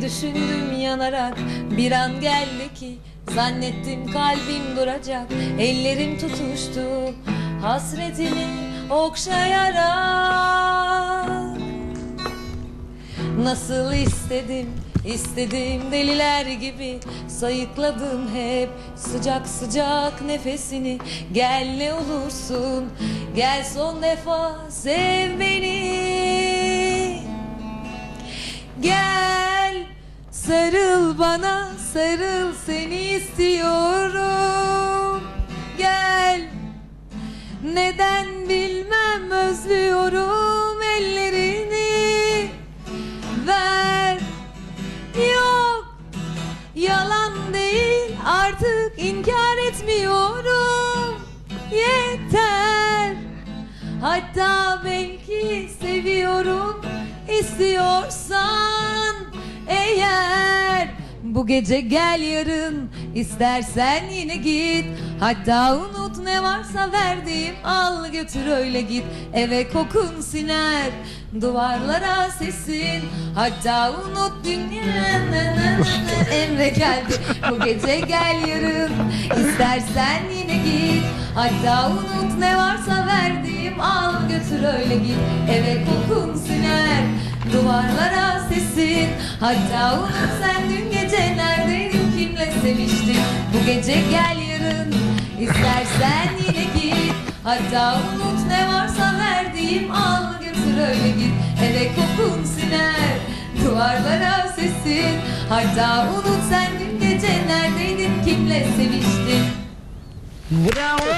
Düşündüm yanarak. Bir an geldi ki Zannettim kalbim duracak. Ellerim tutuştu hasretini okşayarak. Nasıl istedim istedim deliler gibi Sayıkladım hep sıcak sıcak nefesini. Gel ne olursun gel son defa sev beni sarıl bana sarıl seni istiyorum. Gel. Neden bilmem özlüyorum ellerini. Ver. Yok. Yalan değil artık inkar etmiyorum. Yeter. Hatta belki seviyorum istiyorsan bu gece gel yarın. İstersen yine git. Hatta unut ne varsa verdiğim al götür öyle git. Eve kokun siner duvarlara sesin. Hatta unut dünya Emre geldi. Bu gece gel yarın. İstersen yine git. Hatta unut ne varsa verdiğim al götür öyle git. Eve kokun siner duvarlara sesin Hatta unut sen dün gece neredeydin? Kimle seviştin? Bu gece gel yarın. İstersen yine git. Hatta unut ne varsa verdiğim al götür öyle git. Eve kokun siner duvarlara sesin. Hatta unut sen dün gece neredeydin? Kimle seviştin? Bravo.